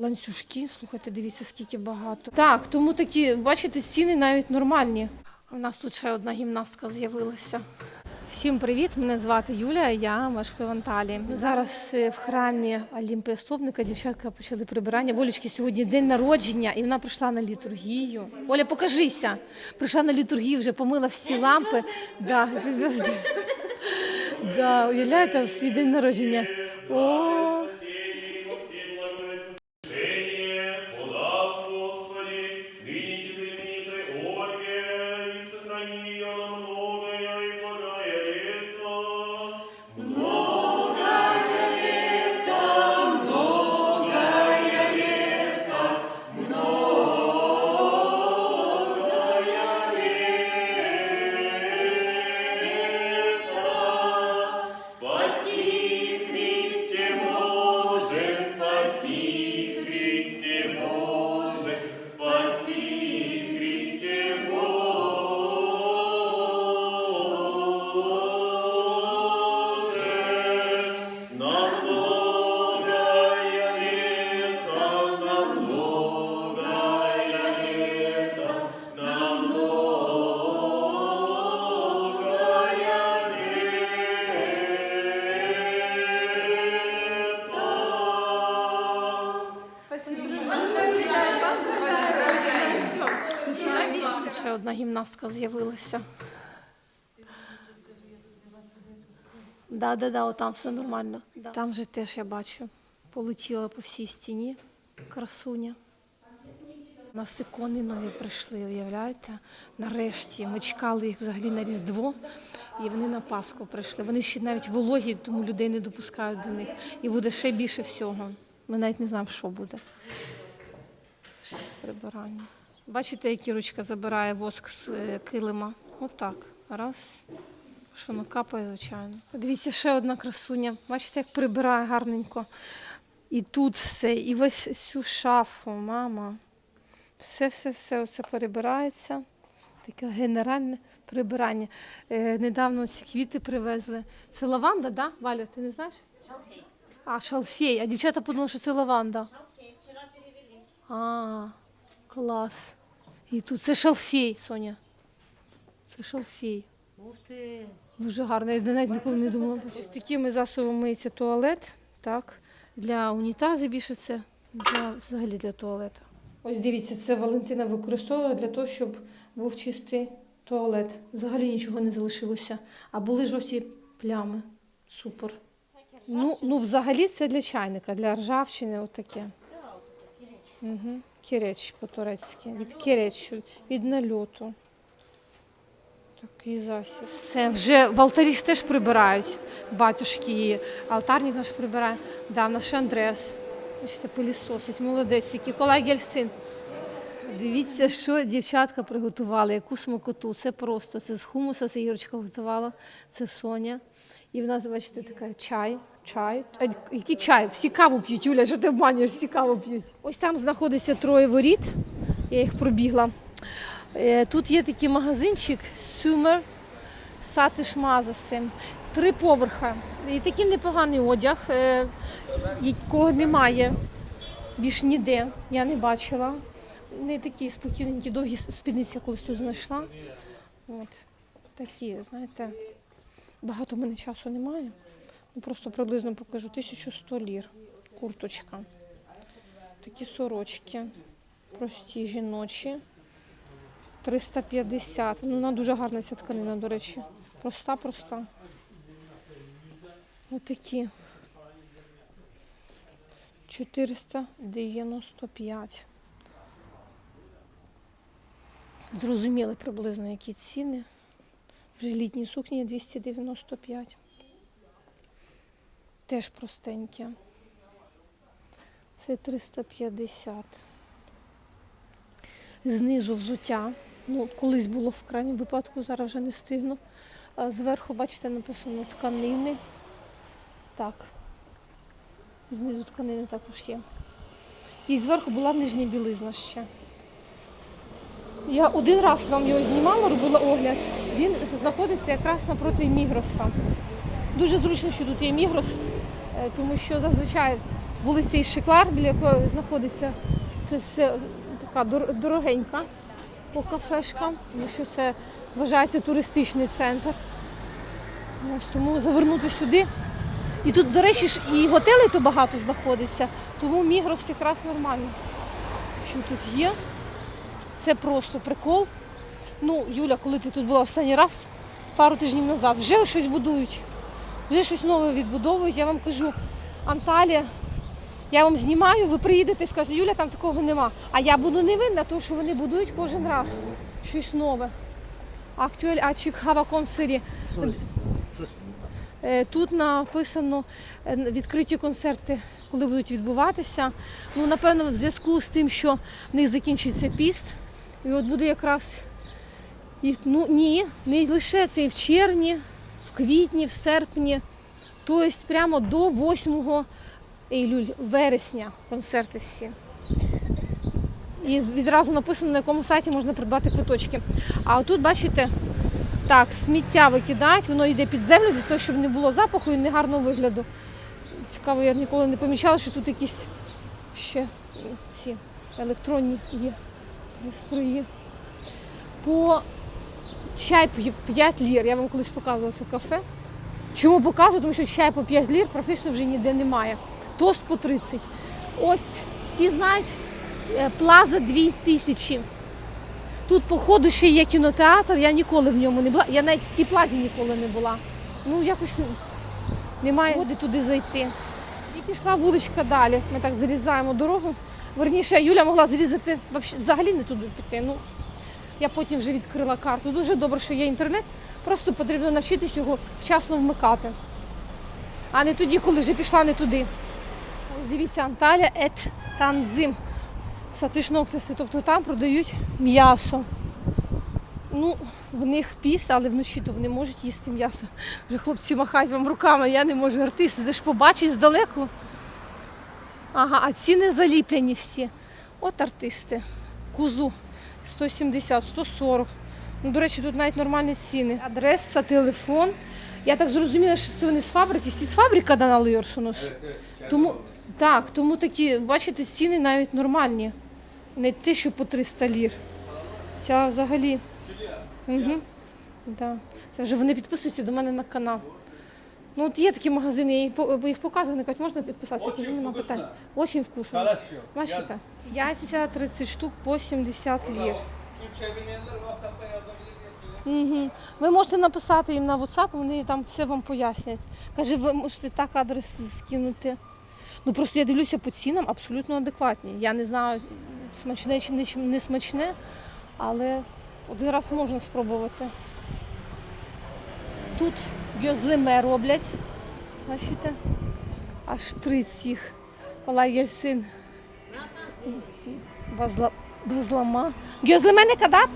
Ланцюжки, слухайте, дивіться, скільки багато. Так, тому такі, бачите, ціни навіть нормальні. У нас тут ще одна гімнастка з'явилася. Всім привіт! Мене звати Юлія, я мешкаю в Анталії. Зараз е, в храмі Олімпія Собника дівчатка почали прибирання. Волічки сьогодні день народження, і вона прийшла на літургію. Оля, покажися! Прийшла на літургію, вже помила всі лампи. Да, да, уявляєте, в свій день народження. О, гімнастка з'явилася. Да, да, да, отам все нормально. Там же теж я бачу. Полетіла по всій стіні. Красуня. У нас ікони нові прийшли, уявляєте? Нарешті ми чекали їх взагалі на Різдво, і вони на Пасху прийшли. Вони ще навіть вологі, тому людей не допускають до них. І буде ще більше всього. Ми навіть не знаємо, що буде. Прибирання. Бачите, як Кірочка забирає воск з е, килима? Отак. Раз. Що воно капає, звичайно. Дивіться, ще одна красуня. Бачите, як прибирає гарненько. І тут все, і весь всю шафу, мама. Все-все-все оце перебирається. Таке генеральне прибирання. Е, недавно ці квіти привезли. Це лаванда, да? Валя, ти не знаєш? Шалфей. А, шалфей. А дівчата подумали, що це лаванда. Шалфей. Вчера перевели. А, клас. І тут це шалфей, Соня. Це шалфей. Ух ты. Дуже гарно. Я навіть ніколи не думала. Ось такими засобами миється туалет. Так. Для унітазу більше це для, взагалі для туалету. Ось дивіться, це Валентина використовувала для того, щоб був чистий туалет. Взагалі нічого не залишилося. А були жовті плями. Супер. Ну, ну взагалі це для чайника, для ржавчини, отаке. Угу. Кіреч по-турецьки. Від кіречу, від нальоту. Такий засіб. Все, вже в алтарі ж теж прибирають батюшки, і алтарник наш прибирає. Да, ще Андреас. Бачите, пилісосить, молодець, який колег син. Дивіться, що дівчатка приготували, яку смакоту. Це просто, це з хумуса, це Ірочка готувала, це Соня. І в нас, бачите, така чай. Чай. А, який чай? Всі каву п'ють, Юля, що ти обманюєш, всі каву п'ють. Ось там знаходиться троє воріт. Я їх пробігла. Е, Тут є такий магазинчик Сумер Сатиш Мазаси. Три поверха. І такий непоганий одяг, е, якого немає більш ніде. Я не бачила. Не такі спокійненькі, довгі спідниці я колись тут знайшла. От. Такі, знаєте, багато в мене часу немає. Ну, Просто приблизно покажу. 1100 лір. Курточка. Такі сорочки. Прості жіночі. 350. Ну, вона дуже гарна ця тканина, до речі. Проста, проста. Отакі. 495. Зрозуміли приблизно, які ціни. Вже літні сукні 295. Теж простенькі. Це 350. Знизу взуття. Ну, колись було в крайньому випадку, зараз вже не встигну. Зверху, бачите, написано тканини. Так. Знизу тканини також є. І зверху була нижня білизна ще. Я один раз вам його знімала, робила огляд. Він знаходиться якраз напроти Мігроса. Дуже зручно, що тут є Мігрос, е, тому що зазвичай вулиця Ішиклар, біля якої знаходиться це все така дорогенька по кафешкам, тому що це вважається туристичний центр. Ось тому завернути сюди. І тут, до речі, і готелей то багато знаходиться, тому Мігрос якраз нормально. Що тут є? Це просто прикол. Ну, Юля, коли ти тут була останній раз, пару тижнів назад, вже щось будують, вже щось нове відбудовують. Я вам кажу, Анталія, я вам знімаю, ви приїдете і скажете, Юля, там такого нема. А я буду не винна, тому що вони будують кожен раз щось нове. Актуель Ачік Хавакон Сирі. Е, Тут написано е, відкриті концерти, коли будуть відбуватися. Ну, напевно, в зв'язку з тим, що в них закінчиться піст. І от буде якраз і, ну ні, не лише це і в червні, в квітні, в серпні. Тобто прямо до 8 іюль, вересня концерти всі. І відразу написано, на якому сайті можна придбати квиточки. А отут, бачите, так, сміття викидають, воно йде під землю для того, щоб не було запаху і негарного вигляду. Цікаво, я ніколи не помічала, що тут якісь ще ці електронні є пристрої. По чай 5 лір. Я вам колись показувала це кафе. Чому показую? Тому що чай по 5 лір практично вже ніде немає. Тост по 30. Ось всі знають е, плаза 2000. Тут, походу, ще є кінотеатр, я ніколи в ньому не була. Я навіть в цій плазі ніколи не була. Ну, якось немає води туди зайти. І пішла вуличка далі. Ми так зрізаємо дорогу. Верніше, Юля могла зрізати взагалі не туди піти. Ну, я потім вже відкрила карту. Дуже добре, що є інтернет. Просто потрібно навчитись його вчасно вмикати. А не тоді, коли вже пішла не туди. Ось дивіться, Анталія ет Танзим. Сатишноктиси, тобто там продають м'ясо. Ну, в них піс, але вночі то вони можуть їсти м'ясо. Вже хлопці махають вам руками, я не можу. Артисти, де ж побачить здалеку. Ага, а ціни заліплені всі. От артисти. Кузу 170, 140. Ну, до речі, тут навіть нормальні ціни. Адреса, телефон. Я так зрозуміла, що це вони з фабрики. Всі з фабрики Дана Льорсонус. Тому, так, тому такі, бачите, ціни навіть нормальні. Не те, що по 300 лір. Ця взагалі. Угу. Да. Це вже вони підписуються до мене на канал. Ну, от є такі магазини, я їх показую, вони кажуть, можна підписатися? Кажу, нема питань. Очень вкусно. Бачите? Яйця 30 штук по 70 лір. Угу. Ви можете написати їм на WhatsApp, вони там все вам пояснять. Каже, ви можете так адрес скинути. Ну просто я дивлюся по цінам, абсолютно адекватні. Я не знаю, смачне чи не, чи не смачне, але один раз можна спробувати. Тут гьозлиме роблять. Бачите? Аж три цих. Палагельсин. Базла... Базлама. Гьозлиме не кадar?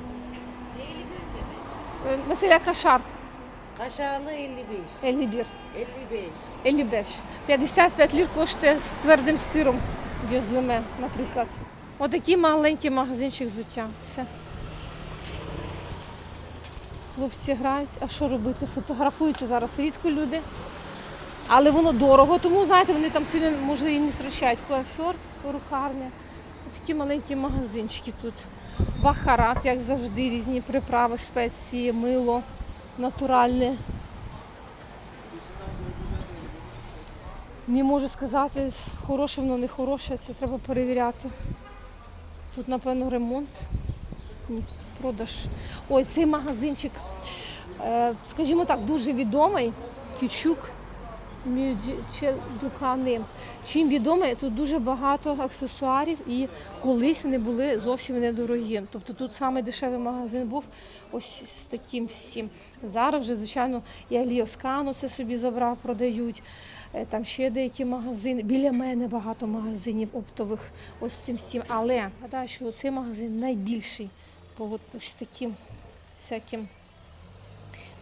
Ee, Mesela kaşar Kaşarlı 55. 51. 55. 55. 55 лір коштує з твердим сиром гьозлиме, наприклад. Отакий маленький магазинчик взуття. Все. Хлопці грають. А що робити? Фотографуються зараз рідко люди. Але воно дорого, тому знаєте, вони там сильно може і не втрачають. Коафер, перукарня. Такі маленькі магазинчики тут. Бахарат, як завжди, різні приправи, спеції, мило натуральне. Не можу сказати, хороше воно, не хороше, це треба перевіряти. Тут, напевно, ремонт. Ні, продаж. Ой, цей магазинчик, е, скажімо так, дуже відомий. Мюджі- Дукани. Чим відомий, тут дуже багато аксесуарів і колись вони були зовсім недорогі. Тобто тут саме дешевий магазин був ось з таким всім. Зараз вже, звичайно, і Аліоскану це собі забрав, продають. Е, Там ще деякі магазини. Біля мене багато магазинів оптових ось цим всім. Але гадаю, що цей магазин найбільший по ось таким всяким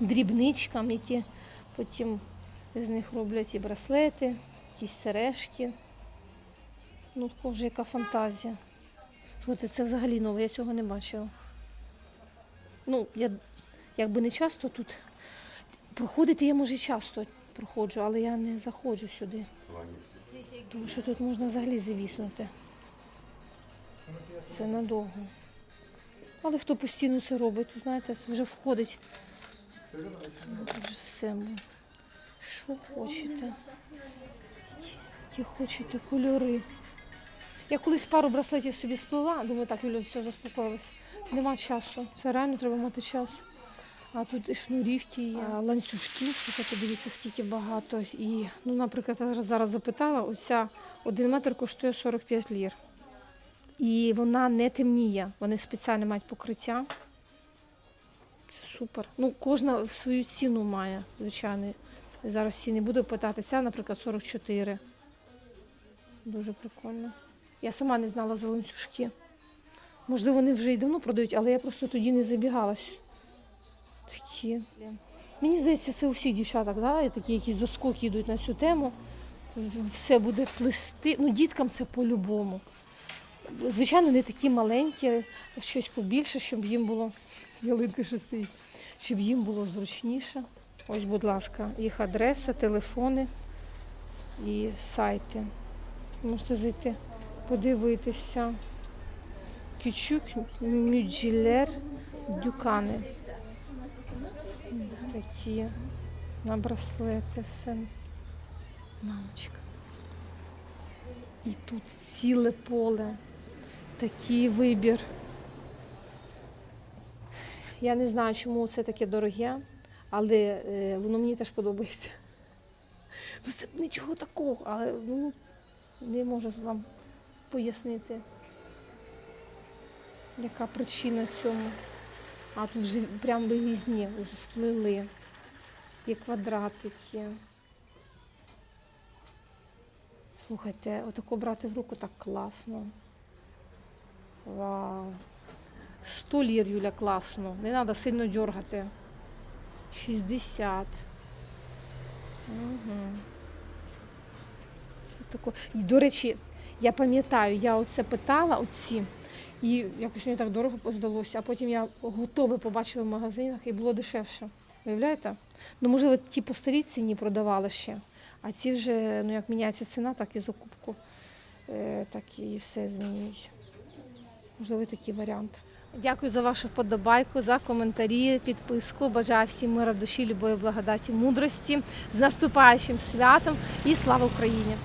дрібничкам, які потім з них роблять і браслети, якісь сережки. Ну, боже, яка фантазія. Слухайте, це взагалі нове, я цього не бачила. Ну, я якби не часто тут. Проходити я може часто проходжу, але я не заходжу сюди. Тому що тут можна взагалі завіснути. Це надовго. Але хто постійно це робить, знаєте, вже входить. Вже все. Що хочете? Які хочете кольори. Я колись пару браслетів собі сплела, думаю, так, Юля, все заспокоїлася. Нема часу. Це реально треба мати час. А тут і шнурівки, і ланцюжки. Дивіться, скільки багато. І, ну, наприклад, я зараз запитала, оця один метр коштує 45 лір. І вона не темніє. Вони спеціально мають покриття. Це супер. Ну, кожна свою ціну має, звичайно. Зараз всі не буду питати. Ця, наприклад, 44. Дуже прикольно. Я сама не знала за ланцюжки. Можливо, вони вже й давно продають, але я просто тоді не забігалась. Такі. Мені здається, це у всіх дівчаток, да? і такі якісь заскоки йдуть на цю тему. Все буде плести. Ну, діткам це по-любому. Звичайно, не такі маленькі, щось побільше, щоб їм було. Ялинка стоїть. Щоб їм було зручніше. Ось, будь ласка, їх адреса, телефони і сайти. Можете зайти, подивитися. Кючук, Мюджілер, Дюкани. Такі на браслети все. Мамочка. І тут ціле поле. Такий вибір. Я не знаю, чому це таке дороге, але е, воно мені теж подобається. Ну, це нічого такого, але ну, не можу вам пояснити, яка причина цьому. А тут вже прям різні сплели. Є квадратики. Слухайте, отако брати в руку так класно. Вау. 100 лір, Юля, класно. Не треба сильно дергати. 60. Угу. Це тако. І, до речі, я пам'ятаю, я оце питала оці, і якось мені так дорого здалося, а потім я готове побачила в магазинах і було дешевше. Уявляєте? Ну, можливо, ті по старій ціні продавали ще, а ці вже, ну як міняється ціна, так і закупку, е, так і все змінюють. Можливо, такий варіант. Дякую за вашу вподобайку, за коментарі, підписку. Бажаю всім мира душі, любові, благодаті, мудрості з наступаючим святом і слава Україні!